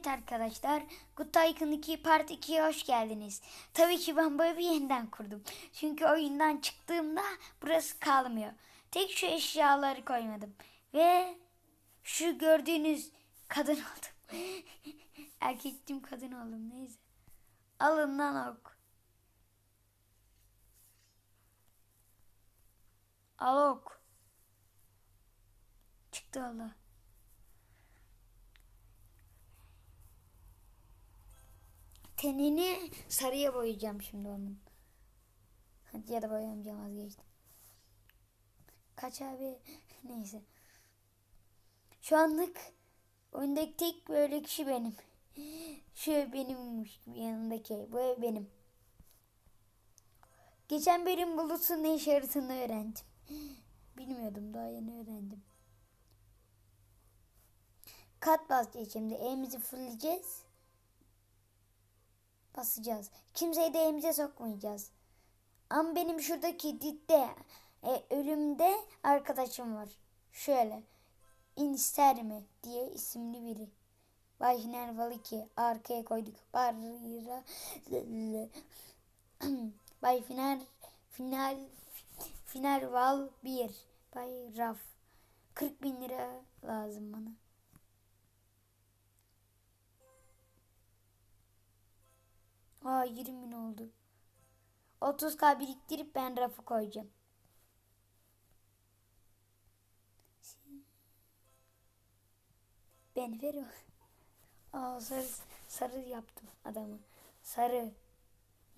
Evet arkadaşlar, Good Tycoon 2 Part 2'ye hoş geldiniz. Tabii ki ben bu evi yeniden kurdum. Çünkü oyundan çıktığımda burası kalmıyor. Tek şu eşyaları koymadım. Ve şu gördüğünüz kadın oldum. Erkektim kadın oldum neyse. Alın lan ok. Al ok. Çıktı Allah. Tenini sarıya boyayacağım şimdi onun. Hadi ya da boyamayacağım vazgeçtim. Kaç abi? Neyse. Şu anlık oyundaki tek böyle kişi benim. Şu ev benimmiş yanındaki. Bu ev benim. Geçen bölüm bulutun ne işe öğrendim. Bilmiyordum daha yeni öğrendim. Kat şimdi. Elimizi fırlayacağız. Basacağız. Kimseyi de elimize sokmayacağız. Ama benim şuradaki dipte e, ölümde arkadaşım var. Şöyle. İnster mi diye isimli biri. Bay Hiner ki arkaya koyduk. Barira. Bay Finer final final val 1. Bay Raf. 40 bin lira lazım bana. Aa 20 bin oldu. 30k biriktirip ben rafı koyacağım. Ben ver o. Aa sarı, sarı yaptım adamı. Sarı.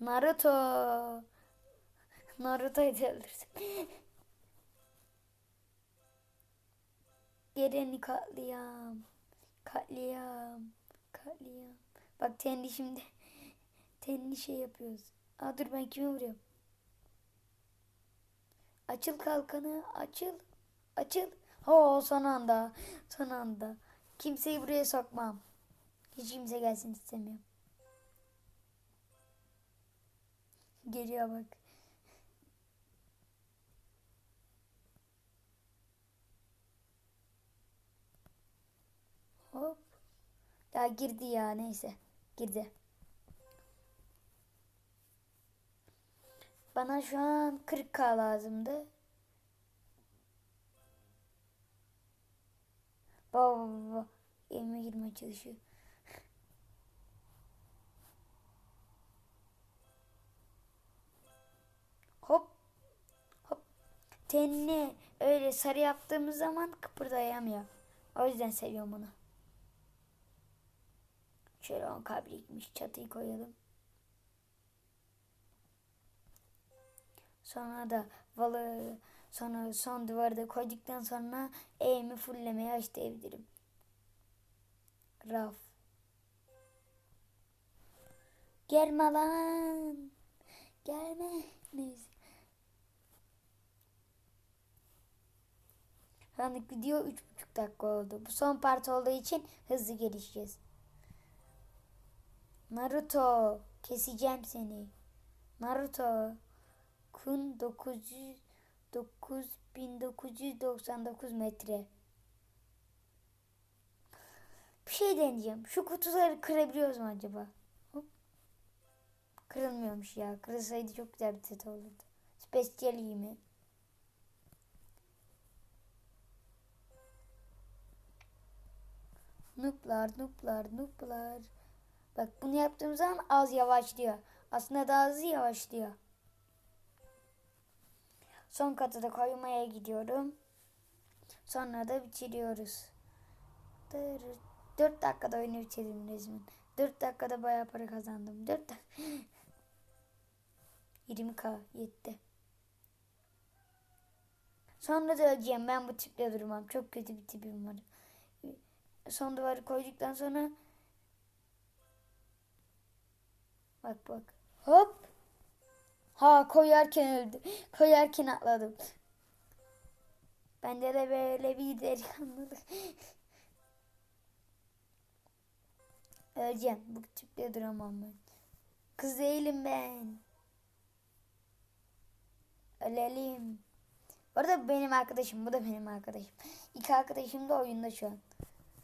Naruto. Naruto'yu da öldürsün. Geleni katliam. Katliam. Katliam. Bak kendi şimdi tenli şey yapıyoruz. Aa dur ben kime vuruyorum? Açıl kalkanı açıl. Açıl. Ho son anda. Son anda. Kimseyi buraya sokmam. Hiç kimse gelsin istemiyorum. Geliyor bak. Hop. Ya girdi ya neyse. Girdi. Bana şu an 40k lazımdı. Baba baba baba. Elime girmeye çalışıyor. Hop. Hop. Tenini öyle sarı yaptığımız zaman kıpırdayamıyor. O yüzden seviyorum onu. Şöyle 10 birikmiş çatıyı koyalım. Sonra da valı sonra son duvarı da koyduktan sonra eğimi fullemeye başlayabilirim. Raf. Gelme lan. Gelme. Neyse. Anlık video 3,5 dakika oldu. Bu son part olduğu için hızlı gelişeceğiz. Naruto. Keseceğim seni. Naruto. Kun 900 9999 metre. Bir şey deneyeceğim. Şu kutuları kırabiliyoruz mu acaba? Hop. Kırılmıyormuş ya. Kırılsaydı çok güzel bir set olurdu. Special mi? Nuplar, nuplar, nuplar. Bak bunu yaptığım zaman az yavaşlıyor. Aslında daha hızlı yavaşlıyor. Son katı da koymaya gidiyorum. Sonra da bitiriyoruz. 4 dakikada oyunu bitirdim resmen. 4 dakikada bayağı para kazandım. 4 dakika. 20k yetti. Sonra da öleceğim. Ben bu tiple durmam. Çok kötü bir tipim var. Son duvarı koyduktan sonra Bak bak. Hop. Ha koyarken öldü. Koyarken atladım. Bende de böyle bir delikanlılık. Öleceğim. Bu tiple duramam ben. Kız değilim ben. Ölelim. Bu arada benim arkadaşım. Bu da benim arkadaşım. İki arkadaşım da oyunda şu an.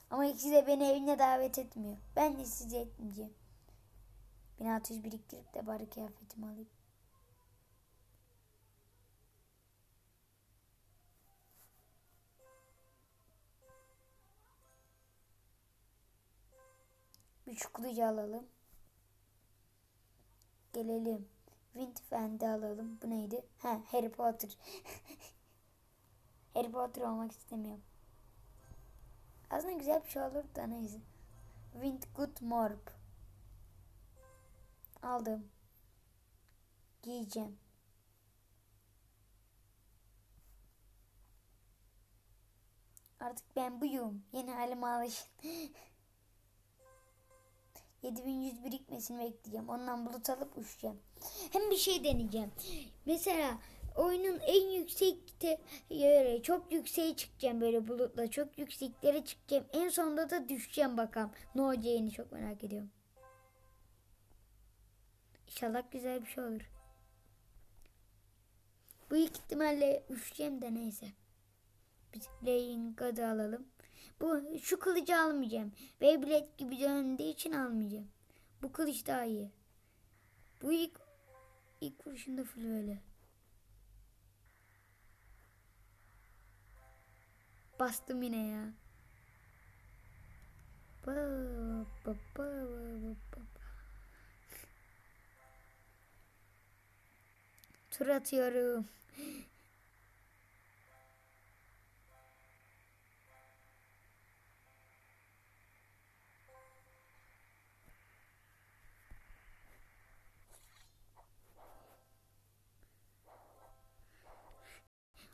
Ama ikisi de beni evine davet etmiyor. Ben de sizi etmeyeceğim. 1600 biriktirip de bari kıyafetimi alayım. Bir alalım. Gelelim. Windfend'i alalım. Bu neydi? Ha Harry Potter. Harry Potter olmak istemiyorum. Aslında güzel bir şey olur da neyse. Windgood Morp. Aldım. Giyeceğim. Artık ben buyum. Yeni halime alışın. 7100 birikmesini bekleyeceğim. Ondan bulut alıp uçacağım. Hem bir şey deneyeceğim. Mesela oyunun en yüksekte yere çok yükseğe çıkacağım böyle bulutla. Çok yükseklere çıkacağım. En sonunda da düşeceğim bakalım. Ne olacağını çok merak ediyorum. İnşallah güzel bir şey olur. İlk ihtimalle uçacağım da neyse. Biz Playing God'u alalım. Bu şu kılıcı almayacağım. Beyblade gibi döndüğü için almayacağım. Bu kılıç daha iyi. Bu ilk ilk vuruşunda full böyle. Bastım yine ya. Tur atıyorum.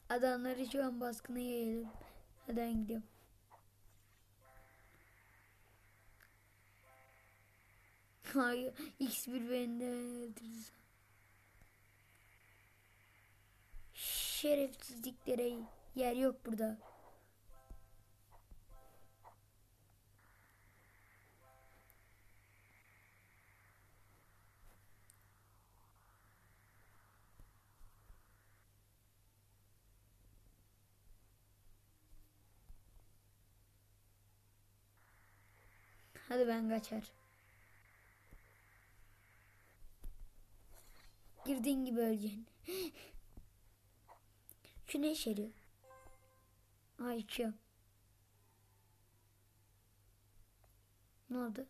Adamları şu an baskına yayalım. Hadi gidiyorum. Hayır. X1 bende öldürdü. Şerefsizliklere yer yok burada. Hadi ben kaçar. Girdiğin gibi öleceksin. Şu ne işe yarıyor? Aa içiyor. Ne oldu?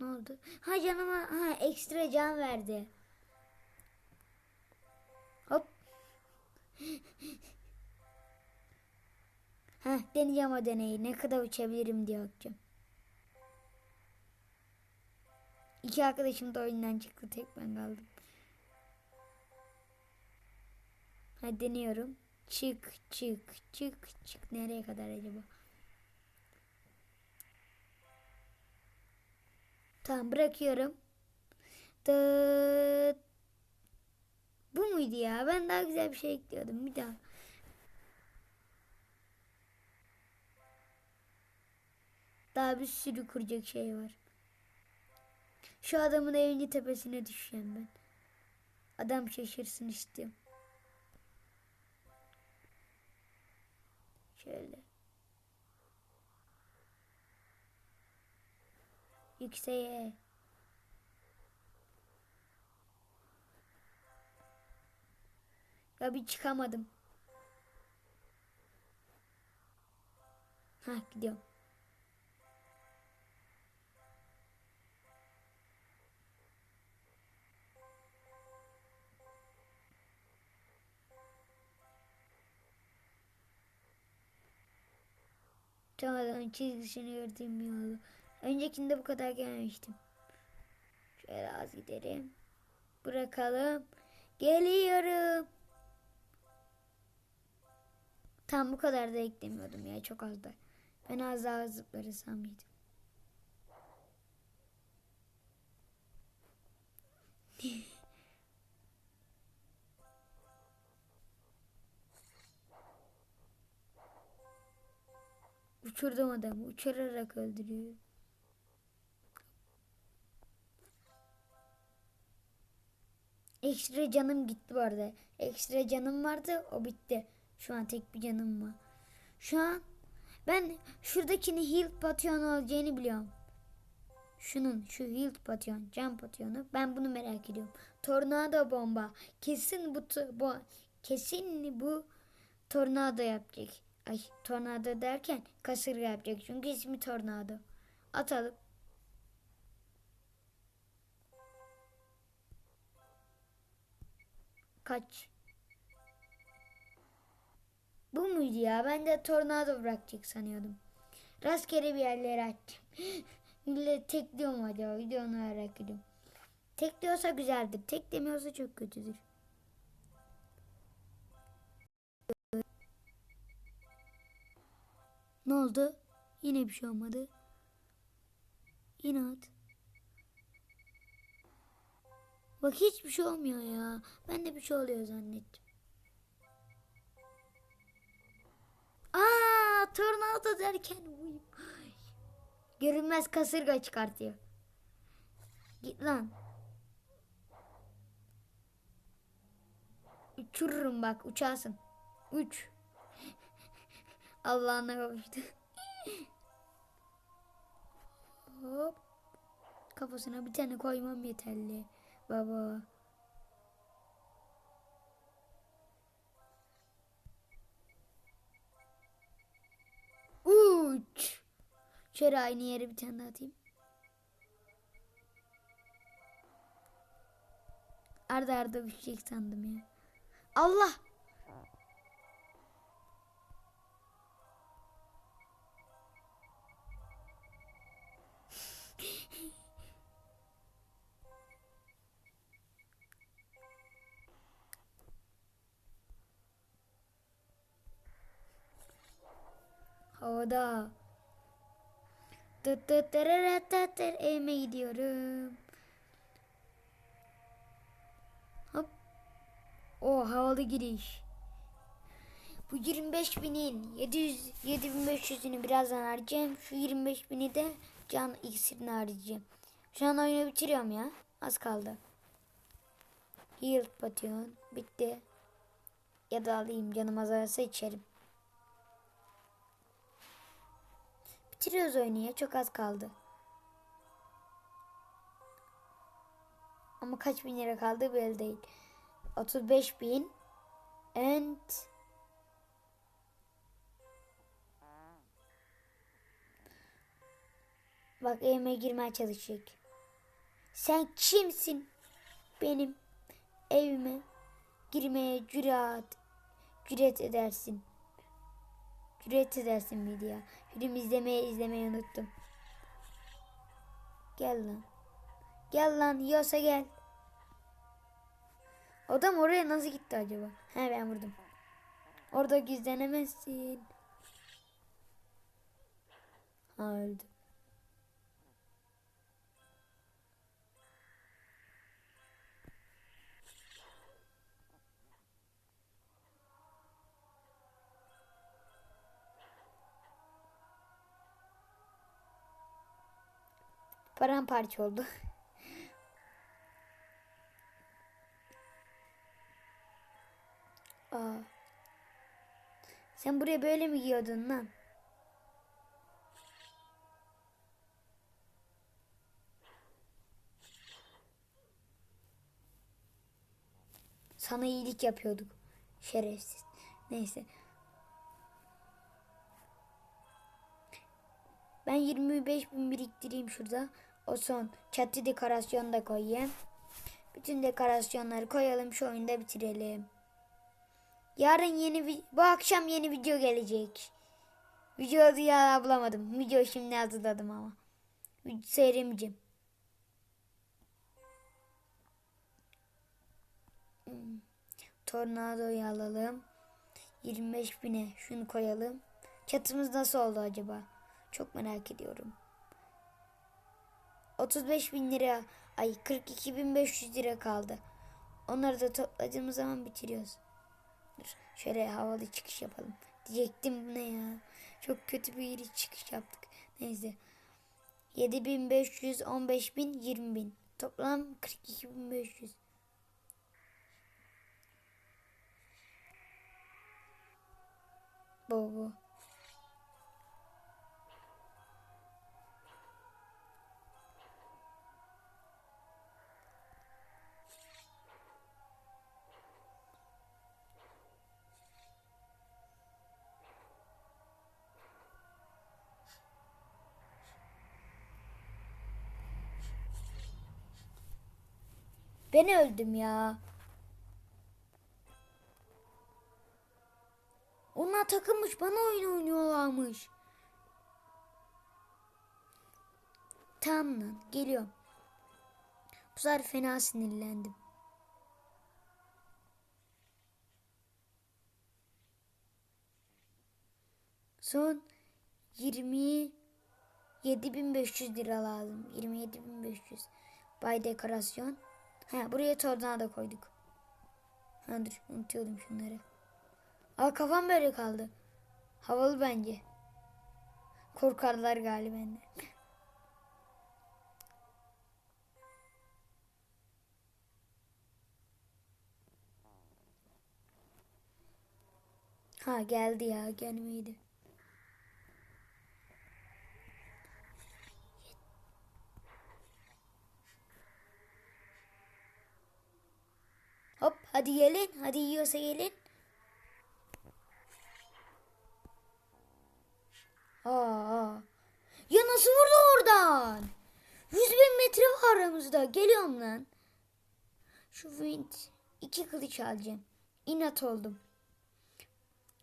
Ne oldu? Ha canıma ha ekstra can verdi. Hop. ha deneyeceğim o deneyi. Ne kadar uçabilirim diye bakacağım. İki arkadaşım da oyundan çıktı. Tek ben kaldım. Hadi deniyorum. Çık çık çık çık. Nereye kadar acaba? Tamam bırakıyorum. Dıt. Bu muydu ya? Ben daha güzel bir şey ekliyordum. Bir daha. Daha bir sürü kuracak şey var. Şu adamın evinin tepesine düşeceğim ben. Adam şaşırsın istiyorum. Şöyle. Yükseğe. Ya bir çıkamadım. Ha gidiyorum. Tamam çizgisini gördüğüm oldu. Öncekinde bu kadar gelmemiştim. Şöyle az gidelim. Bırakalım. Geliyorum. Tam bu kadar da eklemiyordum ya çok az da. Ben az daha zıplarısam yedim. Uçurdum adamı. Uçurarak öldürüyor. Ekstra canım gitti bu arada. Ekstra canım vardı o bitti. Şu an tek bir canım var. Şu an Ben şuradakini heal patyon olacağını biliyorum. Şunun şu heal patyon, cam patyonu. Ben bunu merak ediyorum. Tornado bomba. Kesin bu bu kesin bu tornado yapacak. Ay tornado derken kasırga yapacak. Çünkü ismi tornado. Atalım. Kaç. Bu muydu ya? Ben de tornado bırakacak sanıyordum. Rastgele bir yerlere attım. Millet tekliyor mu acaba? Videonu merak ediyorum. Tekliyorsa güzeldir. Teklemiyorsa çok kötüdür. Ne oldu? Yine bir şey olmadı. Yine at. Bak hiçbir şey olmuyor ya. Ben de bir şey oluyor zannettim. Aa, tornado derken uyum. Görünmez kasırga çıkartıyor. Git lan. Uçururum bak uçarsın. Uç. Allah'ına kavuştu. Hop. Kafasına bir tane koymam yeterli. Baba. Uç. Şöyle aynı yere bir tane daha atayım. Arda arda düşecek sandım ya. Allah. Havada. Tıt tıt tırırıt tıt. Evime gidiyorum. Hop. O havalı giriş. Bu 25 binin 700 7500'ünü birazdan harcayacağım. Şu 25 bini de can iksirini harcayacağım. Şu an oyunu bitiriyorum ya. Az kaldı. Heal patyon. Bitti. Ya da alayım canım azalsa içerim. Bitiriyoruz oyunu ya. Çok az kaldı. Ama kaç bin lira kaldı belli değil. 35 bin. And Bak evime girmeye çalışacak. Sen kimsin? Benim evime girmeye cüret, cüret edersin. Cüret edersin miydi ya? Film izlemeye izlemeyi unuttum. Gel lan. Gel lan yiyorsa gel. Adam oraya nasıl gitti acaba? He ben vurdum. Orada gizlenemezsin. Ha öldü. Paramparça oldu. Aa. Sen buraya böyle mi giyiyordun lan? Sana iyilik yapıyorduk. Şerefsiz. Neyse. Ben 25 bin biriktireyim şurada. O son çatı dekorasyonu da koyayım. Bütün dekorasyonları koyalım şu oyunda bitirelim. Yarın yeni bu akşam yeni video gelecek. Video adı ya bulamadım. Video şimdi hazırladım ama. Seyredemeyeceğim. Hmm. Tornadoyu alalım. 25 bine şunu koyalım. Çatımız nasıl oldu acaba? Çok merak ediyorum. 35 bin lira, ay 42 bin 500 lira kaldı. Onları da topladığımız zaman bitiriyoruz. Dur, şöyle havalı çıkış yapalım. Diyecektim ne ya? Çok kötü bir yeri çıkış yaptık. Neyse. 7500, 15000, 20000. Toplam 42500. Bu bu. Ben öldüm ya. Onlar takılmış bana oyun oynuyorlarmış. Tamam lan geliyorum. Bu sefer fena sinirlendim. Son 27.500 lira lazım. 27.500. Bay dekorasyon. Ha buraya tornado koyduk. Ha dur unutuyordum şunları. Aa kafam böyle kaldı. Havalı bence. Korkarlar galiba benden. Ha geldi ya gelmeydi. Hop hadi gelin. Hadi yiyorsa gelin. Aa. Ya nasıl vurdu oradan? 100 bin metre var aramızda. Geliyorum lan. Şu wind iki kılıç alacağım. İnat oldum.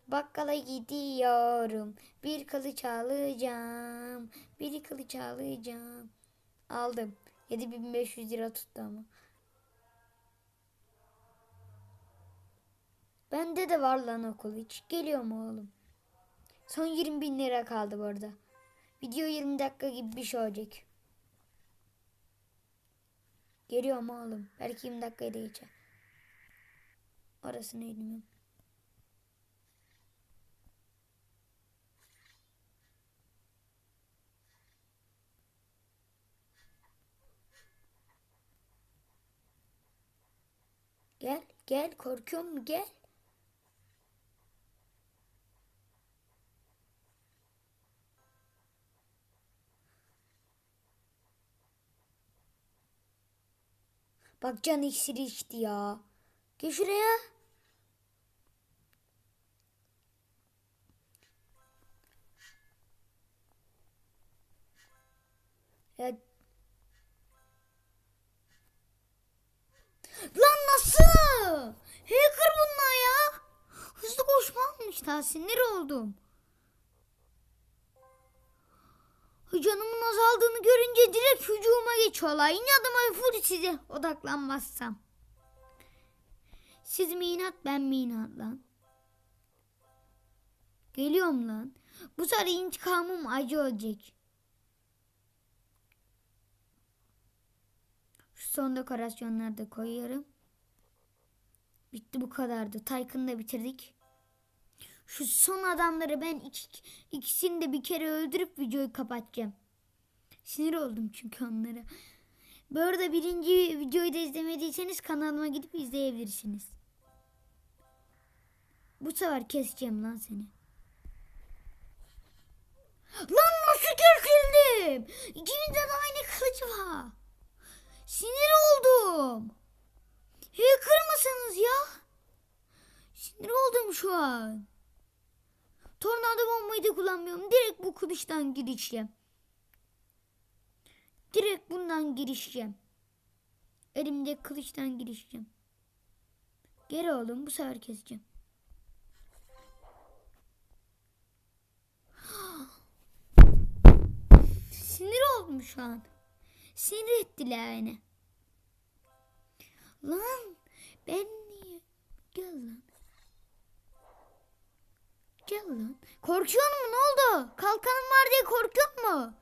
Bakkala gidiyorum. Bir kılıç alacağım. Bir kılıç alacağım. Aldım. 7500 lira tuttu ama. Bende de var lan o kılıç. Geliyor mu oğlum? Son 20 bin lira kaldı bu. Video 20 dakika gibi bir şey olacak. Geliyor mu oğlum? Belki 20 dakikaya da geçer. Orasını bilmiyorum. Gel, gel. Korkuyor mu? Gel. Bak can iksiri içti ya. Gel şuraya. Ya. Lan nasıl? Hacker bunlar ya. Hızlı koşmamış daha sinir oldum. Canımın azaldığını görünce direkt hücuma geçiyorlar. İnadıma full size odaklanmazsam. Siz mi inat ben mi inat lan? Geliyorum lan. Bu sefer intikamım acı olacak. Şu son dekorasyonları da koyuyorum. Bitti bu kadardı. Tycoon'u da bitirdik. Şu son adamları ben iki, ikisini de bir kere öldürüp videoyu kapatacağım. Sinir oldum çünkü onlara. Bu arada birinci videoyu da izlemediyseniz kanalıma gidip izleyebilirsiniz. Bu sefer keseceğim lan seni. Lan nasıl kesildim? İkimizde de aynı kılıç var. Sinir oldum. Hacker mısınız ya? Sinir oldum şu an. Tornado bombayı da kullanmıyorum. Direkt bu kılıçtan girişeceğim. Direkt bundan girişeceğim. Elimde kılıçtan girişeceğim. Geri oğlum bu sefer keseceğim. Sinir oldum şu an. Sinir ettiler beni. Lan ben niye? Gel lan. Gel lan. Korkuyor mu? Ne oldu? Kalkanım var diye korkuyor mu?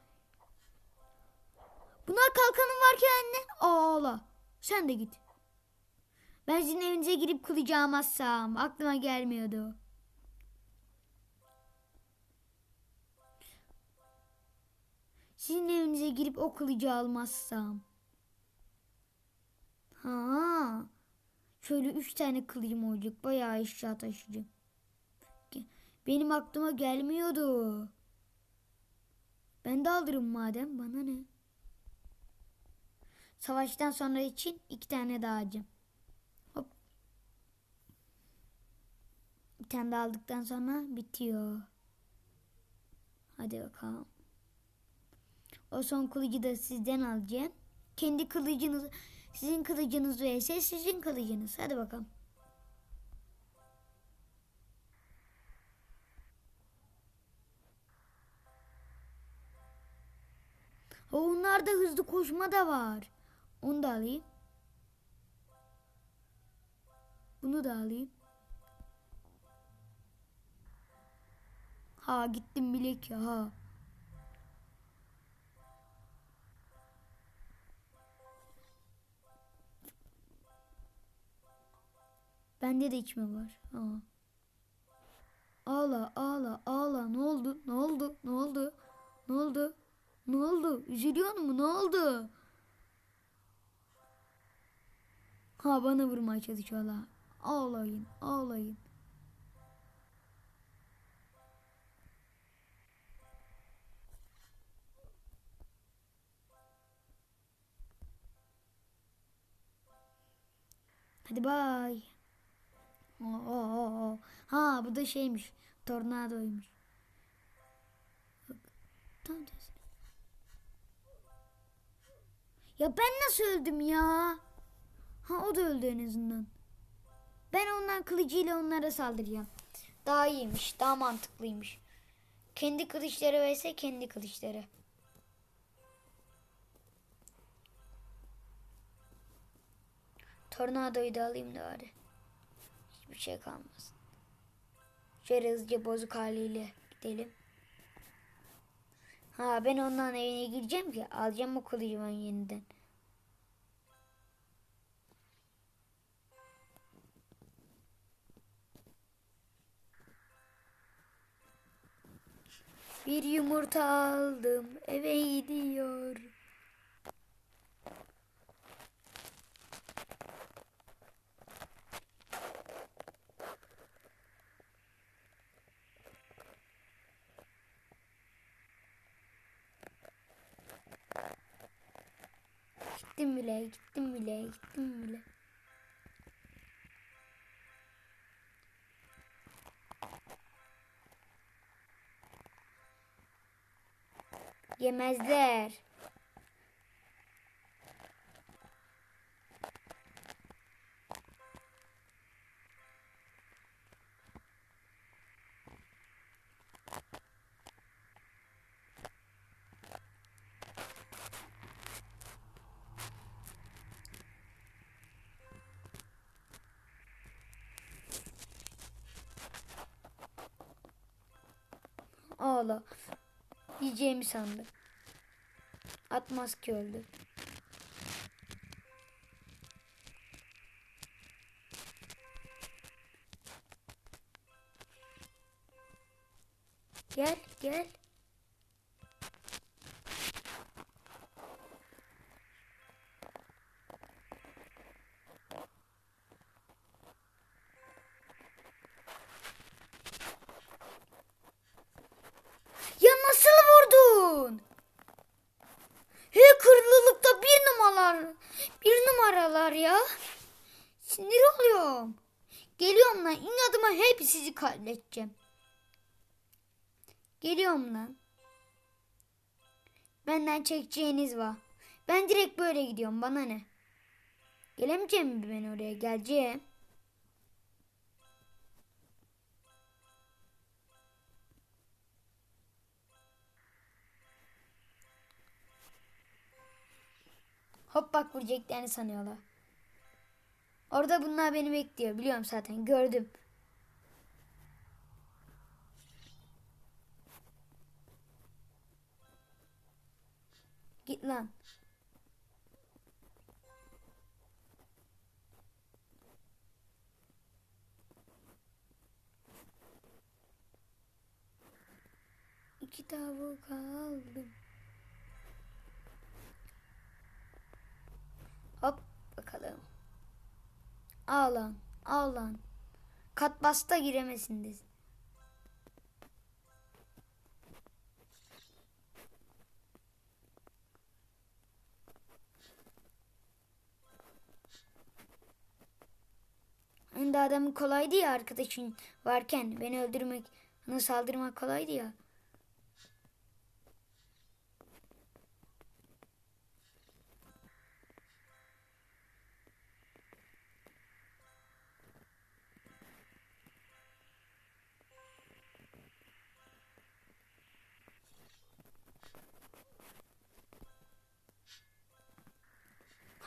Bunlar kalkanım varken anne. Ağla. Sen de git. Ben sizin evinize girip kılıcı almazsam. Aklıma gelmiyordu. Sizin evinize girip o kılıcı almazsam. Ha. Şöyle üç tane kılıcım olacak. Bayağı eşya taşıyacağım. Benim aklıma gelmiyordu. Ben de alırım madem bana ne. Savaştan sonra için iki tane daha alacağım. Hop. Bir tane daha aldıktan sonra bitiyor. Hadi bakalım. O son kılıcı da sizden alacağım. Kendi kılıcınızı Sizin kılıcınız vs sizin kılıcınız. Hadi bakalım. O onlarda hızlı koşma da var. Onu da alayım. Bunu da alayım. Ha gittim bilek ya ha. Bende de içme var. Ha. Ağla ağla ağla ne oldu ne oldu ne oldu ne oldu ne oldu üzülüyor mu ne oldu? Ha bana vurmaya çalışıyorlar. Ağlayın ağlayın. Hadi bay. Oo, oo, oo. Ha bu da şeymiş. Tornadoymuş. Bak, Ya ben nasıl öldüm ya? Ha o da öldü en azından. Ben ondan kılıcıyla onlara saldıracağım. Daha iyiymiş, daha mantıklıymış. Kendi kılıçları vs kendi kılıçları. Tornadoyu da alayım da bari. Hiçbir şey kalmasın. Şöyle hızlıca bozuk haliyle gidelim. Ha ben ondan evine gireceğim ki alacağım o kılıcı ben yeniden. Bir yumurta aldım eve gidiyor. Gittim bile, gittim bile, gittim bile. Yemezler. Ağla. Yiyeceğimi sandı. Atmaz ki öldü. Geliyorum lan. İnadıma hep sizi katledeceğim. Geliyorum lan. Benden çekeceğiniz var. Ben direkt böyle gidiyorum. Bana ne? Gelemeyeceğim mi ben oraya? Geleceğim. Hop bak vuracaklarını sanıyorlar. Orada bunlar beni bekliyor. Biliyorum zaten. Gördüm. Git lan. İki tavuk aldım. Hop bakalım. Ağlan, ağlan. Kat basta giremesindesin. Hani adamın kolaydı ya arkadaşın varken beni öldürmek, ona saldırmak kolaydı ya.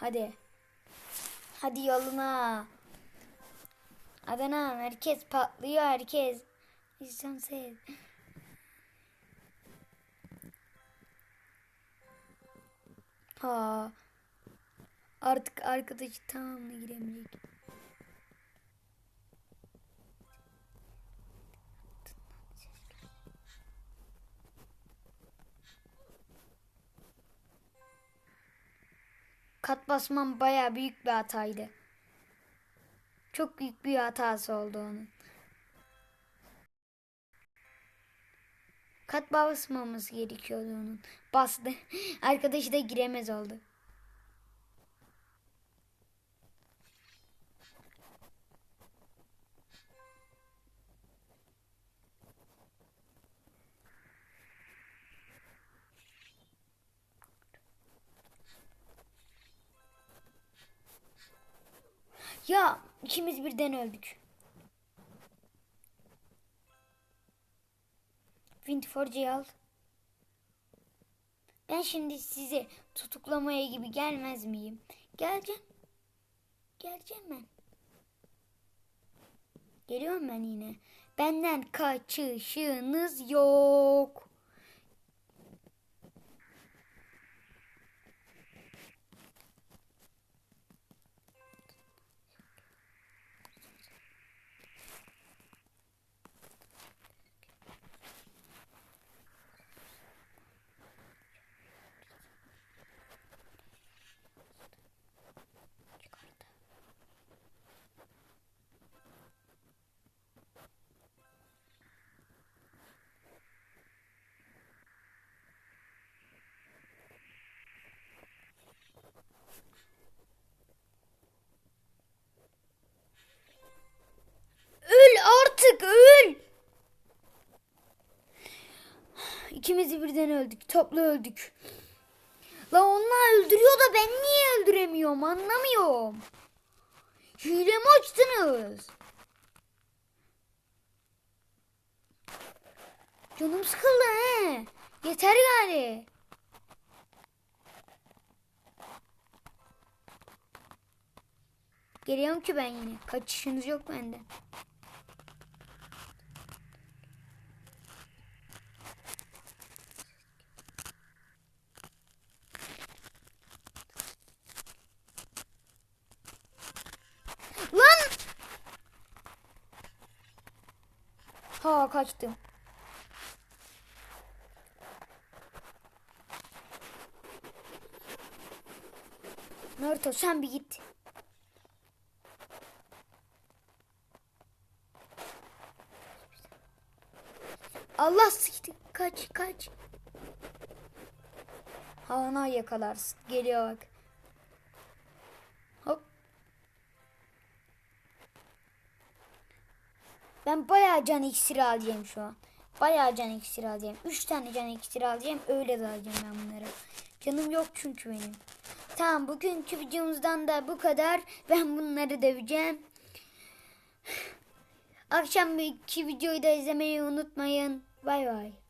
Hadi. Hadi yoluna. Adana herkes patlıyor herkes. İnsan sev. Ha. Artık arkadaşı tamamına giremeyecek. Kat basmam baya büyük bir hataydı. Çok büyük bir hatası oldu onun. Kat basmamız gerekiyordu onun. Bastı. Arkadaşı da giremez oldu. Ya ikimiz birden öldük. Windforge'yi al. Ben şimdi size tutuklamaya gibi gelmez miyim? Geleceğim. Geleceğim ben. Geliyorum ben yine. Benden kaçışınız yok. İkimiz birden öldük. Toplu öldük. La onlar öldürüyor da ben niye öldüremiyorum anlamıyorum. Hile mi açtınız? Canım sıkıldı he. Yeter gari. Geliyorum ki ben yine. Kaçışınız yok benden. Lan! Ha kaçtım. Naruto sen bir git. Allah sıktı. Kaç kaç. Havana yakalarsın. Geliyor bak. Hop. Ben bayağı can iksiri alacağım şu an. Bayağı can iksiri alacağım. Üç tane can iksiri alacağım. Öyle alacağım ben bunları. Canım yok çünkü benim. Tamam bugünkü videomuzdan da bu kadar. Ben bunları döveceğim. Akşamki videoyu da izlemeyi unutmayın. Bay bay.